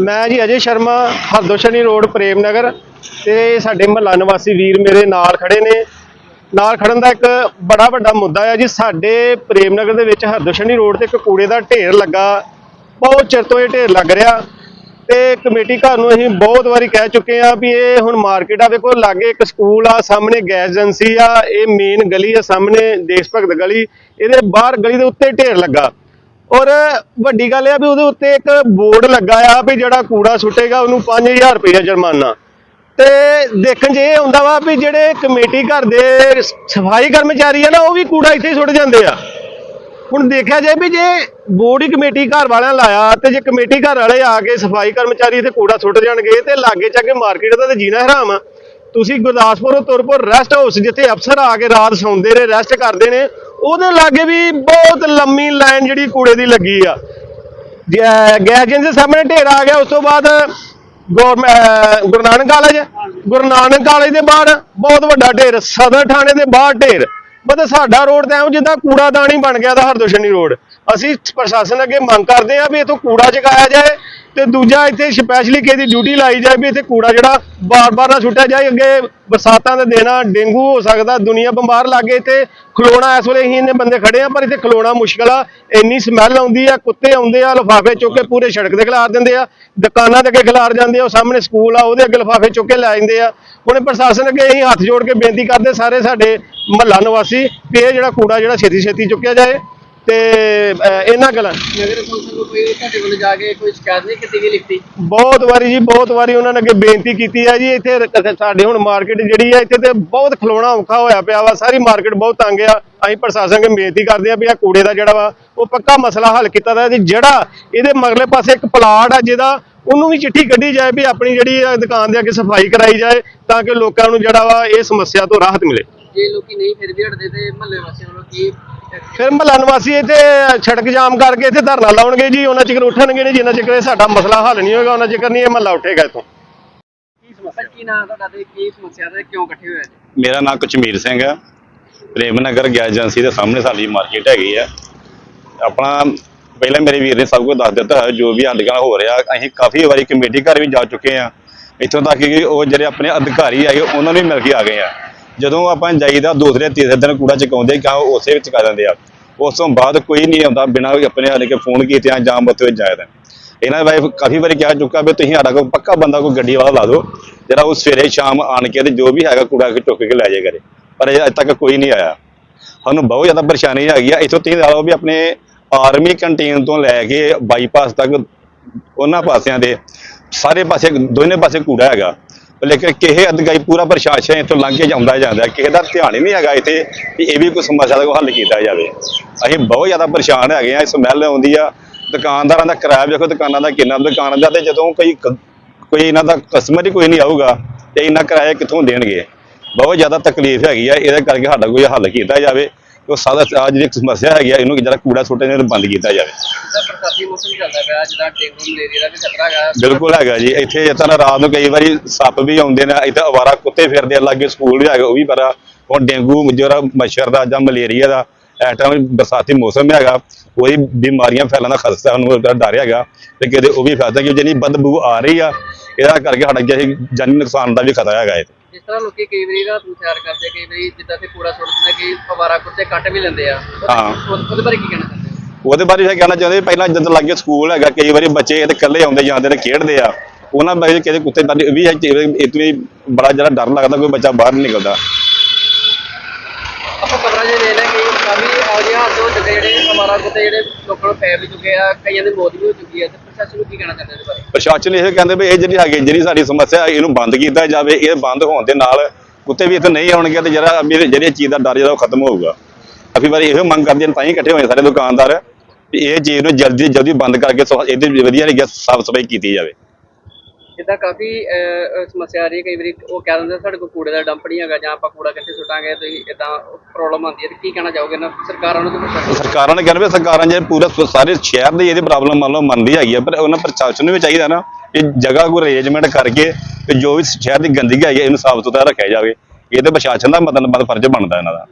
ਮੈਂ ਜੀ ਅਜੇ ਸ਼ਰਮਾ ਹਰਦੋਸ਼ਨੀ ਰੋਡ ਪ੍ਰੇਮ ਨਗਰ ਤੇ ਸਾਡੇ ਮਹੱਲਾ ਨਿਵਾਸੀ ਵੀਰ ਮੇਰੇ ਨਾਲ ਖੜੇ ਨੇ। ਨਾਲ ਖੜਨ ਦਾ ਇੱਕ ਬੜਾ ਵੱਡਾ ਮੁੱਦਾ ਹੈ ਜੀ, ਸਾਡੇ ਪ੍ਰੇਮ ਨਗਰ ਦੇ ਵਿੱਚ ਹਰਦੋਸ਼ਨੀ ਰੋਡ ਤੇ ਇੱਕ ਕੂੜੇ ਦਾ ਢੇਰ ਲੱਗਾ। ਬਹੁਤ ਚਿਰ ਤੋਂ ਇਹ ਢੇਰ ਲੱਗ ਰਿਹਾ ਤੇ ਕਮੇਟੀ ਘਰ ਨੂੰ ਅਸੀਂ ਬਹੁਤ ਵਾਰੀ ਕਹਿ ਚੁੱਕੇ ਆ ਵੀ ਇਹ ਹੁਣ ਮਾਰਕੀਟ ਆ, ਵੇਖੋ ਲਾਗੇ ਇੱਕ ਸਕੂਲ ਆ, ਸਾਹਮਣੇ ਗੈਸ ਏਜੰਸੀ ਆ, ਇਹ ਮੇਨ ਗਲੀ ਆ ਸਾਹਮਣੇ ਦੇਸ਼ ਭਗਤ ਗਲੀ। ਇਹਦੇ ਬਾਹਰ ਗਲੀ ਦੇ ਉੱਤੇ ਢੇਰ ਲੱਗਾ। ਔਰ ਵੱਡੀ ਗੱਲ ਇਹ ਆ ਵੀ ਉਹਦੇ ਉੱਤੇ ਇੱਕ ਬੋਰਡ ਲੱਗਾ ਆ ਵੀ ਜਿਹੜਾ ਕੂੜਾ ਸੁੱਟੇਗਾ ਉਹਨੂੰ 5000 ਰੁਪਏ ਜੁਰਮਾਨਾ। ਤੇ ਦੇਖਣ 'ਚ ਇਹ ਹੁੰਦਾ ਵਾ ਵੀ ਜਿਹੜੇ ਕਮੇਟੀ ਘਰ ਦੇ ਸਫ਼ਾਈ ਕਰਮਚਾਰੀ ਆ ਨਾ, ਉਹ ਵੀ ਕੂੜਾ ਇੱਥੇ ਹੀ ਸੁੱਟ ਜਾਂਦੇ ਆ। ਹੁਣ ਦੇਖਿਆ ਜਾਏ ਵੀ ਜੇ ਬੋਰਡ ਹੀ ਕਮੇਟੀ ਘਰ ਵਾਲਿਆਂ ਲਾਇਆ ਤੇ ਜੇ ਕਮੇਟੀ ਘਰ ਵਾਲੇ ਆ ਕੇ ਸਫ਼ਾਈ ਕਰਮਚਾਰੀ ਇੱਥੇ ਕੂੜਾ ਸੁੱਟ ਜਾਣਗੇ ਤੇ ਲਾਗੇ ਚੱਕੇ ਮਾਰਕੀਟ ਦਾ ਤੇ ਜੀਣਾ ਹਰਾਮ ਆ। ਤੁਸੀਂ ਗੁਰਦਾਸਪੁਰ ਤੁਰਪੁਰ ਰੈਸਟ ਹਾਊਸ ਜਿੱਥੇ ਅਫਸਰ ਆ ਕੇ ਰਾਤ ਸੌਂਦੇ ਨੇ ਰੈਸਟ ਕਰਦੇ ਨੇ ਉਹਦੇ ਲਾਗੇ ਵੀ ਬਹੁਤ ਲੰਮੀ ਲਾਈਨ ਜਿਹੜੀ ਕੂੜੇ ਦੀ ਲੱਗੀ ਆ। ਗੈ- ਗੈਸ ਏਜੰਸੀ ਸਾਹਮਣੇ ਢੇਰ ਆ ਗਿਆ, ਉਸ ਤੋਂ ਬਾਅਦ government Guru Nanak college, Guru Nanak college ਦੇ ਬਾਹਰ ਬਹੁਤ ਵੱਡਾ ਢੇਰ, ਸਦਰ ਥਾਣੇ ਦੇ ਬਾਹਰ ਢੇਰ। ਮਤਲਬ ਸਾਡਾ ਰੋਡ ਤਾਂ ਐਂ ਜਿੱਦਾਂ ਕੂੜਾਦਾਨ ਹੀ ਬਣ ਗਿਆ ਦਾ ਹਰਦੋਸ਼ਨੀ ਰੋਡ। ਅਸੀਂ ਪ੍ਰਸ਼ਾਸਨ ਅੱਗੇ ਮੰਗ ਕਰਦੇ ਹਾਂ ਵੀ ਇਥੋਂ ਕੂੜਾ ਚੁਕਾਇਆ ਜਾਏ ਤੇ ਦੂਜਾ ਇੱਥੇ ਸਪੈਸ਼ਲੀ ਕਿਸੇ ਦੀ ਡਿਊਟੀ ਲਾਈ ਜਾਏ ਵੀ ਇੱਥੇ ਕੂੜਾ ਜਿਹੜਾ ਬਾਰ-ਬਾਰ ਨਾ ਸੁੱਟਿਆ ਜਾਏ, ਅੱਗੇ ਬਰਸਾਤਾਂ ਦੇ ਦੇਣਾ ਡੇਂਗੂ ਹੋ ਸਕਦਾ, ਦੁਨੀਆ ਬਿਮਾਰ ਲੱਗੇ ਇੱਥੇ। ਖਲੋਣਾ ਇਸ ਵੇਲੇ ਅਸੀਂ ਇੰਨੇ ਬੰਦੇ ਖੜੇ ਆ, ਪਰ ਇੱਥੇ ਖਲੋਣਾ ਮੁਸ਼ਕਲ ਆ। ਇੰਨੀ ਸਮੈਲ ਆਉਂਦੀ ਆ, ਕੁੱਤੇ ਆਉਂਦੇ ਆ, ਲਿਫਾਫੇ ਚੁੱਕ ਕੇ ਪੂਰੇ ਸੜਕ ਤੇ ਖਿਲਾਰ ਦਿੰਦੇ ਆ। ਦੁਕਾਨਾਂ ਦੇ ਅੱਗੇ ਖਿਲਾਰ ਜਾਂਦੇ ਆ, ਉਹ ਸਾਹਮਣੇ ਸਕੂਲ ਆ, ਉਹਦੇ ਅੱਗੇ ਲਿਫਾਫੇ ਚੁੱਕ ਕੇ ਲੈ ਜਾਂਦੇ ਆ। ਹੁਣ ਪ੍ਰਸ਼ਾਸਨ ਅੱਗੇ ਅਸੀਂ ਹੱਥ ਜੋੜ ਕੇ ਬੇਨਤੀ ਕਰਦੇ ਸਾਰੇ ਸਾਡੇ ਮਹੱਲਾ ਨਿਵਾਸੀ, ਵੀ ਇਹ ਜਿਹੜਾ ਕੂੜਾ ਜਿਹੜਾ ਛੇਤੀ ਛੇਤੀ ਚੁੱਕਿਆ ਜਾਏ। ਤੇ ਇਹਨਾਂ ਗੱਲਾਂ। ਨਗਰ ਕੌਂਸਲ ਨੂੰ ਕੋਈ ਤੁਹਾਡੇ ਵੱਲ ਜਾ ਕੇ ਕੋਈ ਸ਼ਿਕਾਇਤ ਨਹੀਂ ਕੀਤੀ ਗਈ ਲਿਖਤੀ ਬਹੁਤ ਵਾਰੀ ਜੀ, ਬਹੁਤ ਵਾਰੀ ਉਹਨਾਂ ਨੇ ਅੱਗੇ ਬੇਨਤੀ ਕੀਤੀ ਹੈ ਜੀ, ਇੱਥੇ ਸਾਡੇ ਹੁਣ ਮਾਰਕੀਟ ਜਿਹੜੀ ਹੈ ਇੱਥੇ ਤੇ ਬਹੁਤ ਖਲੋਣਾ ਔਖਾ ਹੋਇਆ ਪਿਆ ਵਾ, ਸਾਰੀ ਮਾਰਕੀਟ ਬਹੁਤ ਤੰਗ ਆ। ਅਸੀਂ ਪ੍ਰਸ਼ਾਸਨ ਅੱਗੇ ਬੇਨਤੀ ਕਰਦੇ ਆ ਵੀ ਇਹ ਕੂੜੇ ਦਾ ਜਿਹੜਾ ਵਾ, ਉਹ ਪੱਕਾ ਮਸਲਾ ਹੱਲ ਕੀਤਾ ਜਾਏ ਜਿਹੜਾ ਇਹਦੇ ਮਗਲੇ ਪਾਸੇ ਇੱਕ ਪਲਾਟ ਆ ਜਿਹਦਾ, ਉਹਨੂੰ ਵੀ ਚਿੱਠੀ ਕੱਢੀ ਜਾਏ ਵੀ ਆਪਣੀ ਜਿਹੜੀ ਦੁਕਾਨ ਦੇ ਅੱਗੇ ਸਫ਼ਾਈ ਕਰਾਈ ਜਾਏ ਤਾਂ ਕਿ ਲੋਕਾਂ ਨੂੰ ਜਿਹੜਾ ਵਾ, ਇਹ ਸਮੱਸਿਆ ਤੋਂ ਰਾਹਤ ਮਿਲੇ। ਜੇ ਲੋਕੀ ਨਹੀਂ ਫਿਰ ਵੀ ਹਟਦੇ ਤੇ ਮਹੱਲੇ ਵਾਸੀਆਂ ਵੱਲੋਂ ਕੀ ਫਿਰ ਮਹੱਲਾ ਨਿਵਾਸੀ ਇੱਥੇ ਸੜਕ ਜਾਮ ਕਰਕੇ ਇੱਥੇ ਧਰਨਾ ਲਾਉਣਗੇ ਜੀ ਉਹਨਾਂ ਚਿਰ ਉੱਠਣਗੇ ਨਹੀਂ ਜਿੰਨਾ ਇਹ ਸਾਡਾ ਮਸਲਾ ਹੱਲ ਨਹੀਂ ਹੋਏਗਾ ਉਹਨਾਂ ਚਿਰ ਨਹੀਂ ਇਹ ਮਹੱਲਾ ਉੱਠੇਗਾ ਇੱਥੋਂ। ਕੀ ਸਮੱਸਿਆ? ਕੀ ਨਾਮ ਤੁਹਾਡਾ ਤੇ ਕੀ ਸਮੱਸਿਆ ਤੇ ਕਿਉਂ ਇਕੱਠੇ ਹੋਏ ਅੱਜ ਮੇਰਾ ਨਾਮ ਕਸ਼ਮੀਰ ਸਿੰਘ ਹੈ। ਪ੍ਰੇਮ ਨਗਰ ਗੈਸ ਏਜੰਸੀ ਦੇ ਸਾਹਮਣੇ ਸਾਡੀ ਮਾਰਕੀਟ ਹੈਗੀ ਆ। ਆਪਣਾ ਪਹਿਲਾਂ ਮੇਰੇ ਵੀਰ ਨੇ ਸਭ ਕੁਝ ਦੱਸ ਦਿੱਤਾ ਹੈ ਜੋ ਵੀ ਸਾਡੇ ਨਾਲ ਹੋ ਰਿਹਾ ਅਸੀਂ ਕਾਫੀ ਵਾਰੀ ਕਮੇਟੀ ਘਰ ਵੀ ਜਾ ਚੁੱਕੇ ਆ। ਇੱਥੋਂ ਤੱਕ ਕਿ ਉਹ ਜਿਹੜੇ ਆਪਣੇ ਅਧਿਕਾਰੀ ਆਏ ਉਹਨਾਂ ਨੂੰ ਵੀ ਮਿਲ ਕੇ ਆ ਗਏ ਆ। ਜਦੋਂ ਆਪਾਂ ਜਾਈਦਾ ਦੂਸਰੇ ਤੀਸਰੇ ਦਿਨ ਕੂੜਾ ਚਕਾਉਂਦੇ ਕਾ ਉਸੇ ਵਿੱਚ ਚਕਾ ਦਿੰਦੇ ਆ। ਉਸ ਤੋਂ ਬਾਅਦ ਕੋਈ ਨਹੀਂ ਆਉਂਦਾ, ਬਿਨਾਂ ਆਪਣੇ ਹਾਲੇ ਕੇ ਫੋਨ ਕੀਤੇ ਆ ਜਾਂ ਮਤਵੇ ਜਾਇਦਾ ਇਹਨਾਂ ਵਾਈਫ ਕਾਫੀ ਵਾਰੀ ਕਿਹਾ ਚੁੱਕਾ ਵੀ ਤੁਸੀਂ ਸਾਡਾ ਕੋਈ ਪੱਕਾ ਬੰਦਾ ਕੋਈ ਗੱਡੀ ਵਾਲਾ ਲਾ ਦਿਓ, ਜਿਹੜਾ ਉਹ ਸਵੇਰੇ ਸ਼ਾਮ ਆਣ ਕੇ ਤੇ ਜੋ ਵੀ ਹੈਗਾ ਕੂੜਾ ਕੇ ਚੁੱਕ ਕੇ ਲੈ ਜਾਏ ਕਰੇ ਪਰ ਅਜੇ ਤੱਕ ਕੋਈ ਨਹੀਂ ਆਇਆ। ਸਾਨੂੰ ਬਹੁਤ ਜ਼ਿਆਦਾ ਪਰੇਸ਼ਾਨੀ ਹੈਗੀ ਆ। ਇੱਥੋਂ ਤੁਸੀਂ ਲਾ ਲਓ ਵੀ ਆਪਣੇ ਆਰਮੀ ਕੰਟੀਨ ਤੋਂ ਲੈ ਕੇ ਬਾਈਪਾਸ ਤੱਕ ਉਹਨਾਂ ਪਾਸਿਆਂ ਦੇ ਸਾਰੇ ਪਾਸੇ, ਦੋਨੇ ਪਾਸੇ ਕੂੜਾ ਹੈਗਾ। ਲੇਕਿਨ ਕਿਸੇ ਅਧਿਕਾਰੀ ਪੂਰਾ ਪ੍ਰਸ਼ਾਸਨ ਇੱਥੋਂ ਲੰਘ ਕੇ ਜਾਂਦਾ ਜਾਂਦਾ ਕਿਸੇ ਦਾ ਧਿਆਨ ਹੀ ਨਹੀਂ ਹੈਗਾ ਇੱਥੇ ਕਿ ਇਹ ਵੀ ਕੋਈ ਸਮੱਸਿਆ ਦਾ ਕੋਈ ਹੱਲ ਕੀਤਾ ਜਾਵੇ। ਅਸੀਂ ਬਹੁਤ ਜ਼ਿਆਦਾ ਪਰੇਸ਼ਾਨ ਹੈਗੇ ਆ ਸਮੈਲ ਆਉਂਦੀ ਆ। ਦੁਕਾਨਦਾਰਾਂ ਦਾ ਕਿਰਾਇਆ ਵੇਖੋ ਦੁਕਾਨਾਂ ਦਾ ਕਿੰਨਾ ਦੁਕਾਨ ਦਾ ਤੇ ਜਦੋਂ ਕੋਈ ਕ- ਕੋਈ ਇਹਨਾਂ ਦਾ ਕਸਟਮਰ ਹੀ ਕੋਈ ਨਹੀਂ ਆਊਗਾ ਤੇ ਇਹਨਾਂ ਕਿਰਾਇਆ ਕਿੱਥੋਂ ਦੇਣਗੇ? ਬਹੁਤ ਜ਼ਿਆਦਾ ਤਕਲੀਫ ਹੈਗੀ ਆ, ਇਹਦੇ ਕਰਕੇ ਸਾਡਾ ਕੋਈ ਹੱਲ ਕੀਤਾ ਜਾਵੇ। ਉਹ ਸਾਦਾ ਆ ਜਿਹੜੀ ਸਮੱਸਿਆ ਹੈਗੀ ਆ ਇਹਨੂੰ ਜਿਹੜਾ ਕੂੜਾ ਸੁੱਟੇ ਨੇ ਬੰਦ ਕੀਤਾ ਜਾਵੇ। ਜਿੱਦਾਂ ਬਰਸਾਤੀ ਮੌਸਮ ਚੱਲਦਾ ਪਿਆ ਜਿੱਦਾਂ ਡੇਂਗੂ ਮਲੇਰੀਆ ਦਾ ਵੀ ਖਤਰਾ ਹੈਗਾ। ਬਿਲਕੁਲ ਹੈਗਾ ਜੀ। ਇੱਥੇ ਇਤਾਂ ਰਾਤ ਨੂੰ ਕਈ ਵਾਰੀ ਸੱਪ ਵੀ ਆਉਂਦੇ ਨੇ ਇੱਥੇ ਅਵਾਰਾ ਕੁੱਤੇ ਫਿਰਦੇ ਆ ਲਾਗੇ ਸਕੂਲ ਵੀ ਹੈਗਾ ਉਹ ਵੀ ਪਰ ਹੁਣ ਡੇਂਗੂ ਜਿਹੜਾ ਮੱਛਰ ਦਾ ਜਾਂ ਮਲੇਰੀਆ ਦਾ ਇਸ ਟਾਈਮ ਬਰਸਾਤੀ ਮੌਸਮ ਹੈਗਾ ਕੋਈ ਬਿਮਾਰੀਆਂ ਫੈਲਣ ਦਾ ਖਤਰਾ ਨੂੰ ਡਰ ਹੈਗਾ ਤੇ ਕਿਤੇ ਉਹ ਵੀ ਫੈਲਦਾ ਕਿ ਜਿਹੜੀ ਬਦਬੂ ਆ ਰਹੀ ਆ ਇਹਦਾ ਕਰਕੇ ਸਾਡਾ ਜਾਨੀ ਨੁਕਸਾਨ ਦਾ ਵੀ ਖਤਰਾ ਹੈਗਾ ਇਹ। ਜਿਸ ਤਰ੍ਹਾਂ ਲੋਕੀ ਕਈ ਵਾਰੀ ਰਾਤ ਨੂੰ ਤਿਆਰ ਕਰਦੇ ਕਈ ਵਾਰੀ ਜਿੱਦਾਂ ਤੇ ਕੂੜਾ ਸੁੱਟ ਦਿੰਦੇ ਕਈ ਫਵਾਰਾ ਕੁੱਤੇ ਕੱਟ ਵੀ ਲੈਂਦੇ ਆ। ਉਹਦੇ- ਹਾਂ। ਉਹਦੇ ਉਹਦੇ ਬਾਰੇ ਕੀ ਕਹਿਣਾ ਚਾਹੁੰਦੇ ਹੋ? ਉਹਦੇ ਬਾਰੇ ਇਹ ਕਹਿਣਾ ਚਾਹੁੰਦੇ ਪਹਿਲਾਂ ਜਦੋਂ ਲੱਗੇ ਸਕੂਲ ਹੈਗਾ ਕਈ ਵਾਰੀ ਬੱਚੇ ਇਹਦੇ ਇਕੱਲੇ ਆਉਂਦੇ ਜਾਂਦੇ ਨੇ ਖੇਡਦੇ ਆ। ਉਹਨਾਂ ਬਾਰੇ ਕਿਤੇ ਕੁੱਤੇ ਬਾਰੇ ਵੀ ਇਤਨੀ ਬੜਾ ਜਿਹੜਾ ਡਰ ਲੱਗਦਾ ਕੋਈ ਬੱਚਾ ਬਾਹਰ ਨਹੀਂ ਨਿਕਲਦਾ। ਆਪਾਂ ਖਬਰਾਂ ਜੇ ਲੈ ਲੈ ਕਿ ਕਾਫੀ ਆ ਗਿਆ ਦੋ ਚੁੱਕੇ ਜਿਹੜੇ ਫਵਾਰਾ ਕੁੱਤੇ ਜਿਹੜੇ ਲੋਕਾਂ ਨੂੰ ਫੈਲ ਵੀ ਚੁੱਕੇ ਆ ਕਈਆਂ ਦੀ ਮੌਤ ਵੀ ਹੋ ਚੁੱਕੀ ਹੈ ਤੇ ਪ੍ਰਸ਼ਾਸਨ ਨੂੰ ਕੀ ਕਹਿਣਾ ਚਾਹੁੰਦੇ ਇਹਦੇ ਬਾਰੇ? ਪ੍ਰਸ਼ਾਸਨ ਇਹ ਕਹਿੰਦੇ ਵੀ ਇਹ ਜਿਹੜੀ ਹੈਗੀ ਜਿਹੜੀ ਸਾਡੀ ਸਮੱਸਿਆ ਇਹਨੂੰ ਬੰਦ ਕੀਤਾ ਜਾਵੇ, ਇਹ ਬੰਦ ਹੋਣ ਦੇ ਨਾਲ ਕੁੱਤੇ ਵੀ ਇੱਥੇ ਨਹੀਂ ਆਉਣਗੇ ਤੇ ਜਿਹੜਾ ਮੇਰੇ ਜਿਹੜੀ ਚੀਜ਼ ਦਾ ਡਰ ਜਿਹੜਾ ਉਹ ਖਤਮ ਹੋਊਗਾ। ਅਸੀਂ ਵਾਰੀ ਇਹੋ ਮੰਗ ਕਰਦੇ ਨੇ ਤਾਂ ਹੀ ਇਕੱਠੇ ਹੋਏ ਸਾਰੇ ਦੁਕਾਨਦਾਰ, ਵੀ ਇਹ ਚੀਜ਼ ਨੂੰ ਜਲਦੀ ਜਲਦੀ ਬੰਦ ਕਰਕੇ ਇਹਦੇ ਇਹਦੀ ਵਧੀਆ ਰਹੀ ਸਾਫ਼ ਸਫ਼ਾਈ ਕੀਤੀ ਜਾਵੇ। ਜਿੱਦਾਂ ਕਾਫੀ ਅਹ, ਸਮੱਸਿਆ ਆ ਰਹੀ ਹੈ ਕਈ ਵਾਰੀ ਉਹ ਕਹਿ ਦਿੰਦੇ ਸਾਡੇ ਕੋਲ ਕੂੜੇ ਦਾ ਡੰਪ ਨਹੀਂ ਹੈਗਾ ਜਾਂ ਆਪਾਂ ਕੂੜਾ ਕਿੱਥੇ ਸੁੱਟਾਂਗੇ ਤੁਸੀਂ ਇਦਾਂ ਪ੍ਰੋਬਲਮ ਆਉਂਦੀ ਹੈ ਤੇ ਕੀ ਕਹਿਣਾ ਚਾਹੋਗੇ ਨਾ? ਸਰਕਾਰਾਂ ਨੂੰ ਤੇ ਪ੍ਰਸ਼ਾਸਨ ਨੂੰ? ਸਰਕਾਰਾਂ ਨੇ ਕਹਿੰਦੇ ਵੀ ਸਰਕਾਰਾਂ ਜੇ ਪੂਰਾ ਸ- ਸਾਰੇ ਸ਼ਹਿਰ ਦੀ ਇਹਦੀ ਪ੍ਰੋਬਲਮ ਮੰਨ ਲਓ ਮੰਨਦੀ ਹੈਗੀ ਆ ਪਰ ਉਹਨਾਂ ਪ੍ਰਸ਼ਾਸਨ ਨੂੰ ਵੀ ਚਾਹੀਦਾ ਨਾ ਕਿ ਜਗ੍ਹਾ ਕੋਈ ਅਰੇਂਜਮੈਂਟ ਕਰਕੇ ਤੇ ਜੋ ਵੀ ਸ਼ਹਿਰ ਦੀ ਗੰਦਗੀ ਹੈਗੀ ਆ, ਇਹਨੂੰ ਸਾਫ਼ ਸੁਥਰਾ ਰੱਖਿਆ ਜਾਵੇ। ਇਹ ਤੇ ਪ੍ਰਸ਼ਾਸਨ ਦਾ ਮਤਲਬ ਫਰਜ਼ ਬਣਦਾ ਇਹਨਾਂ ਦਾ।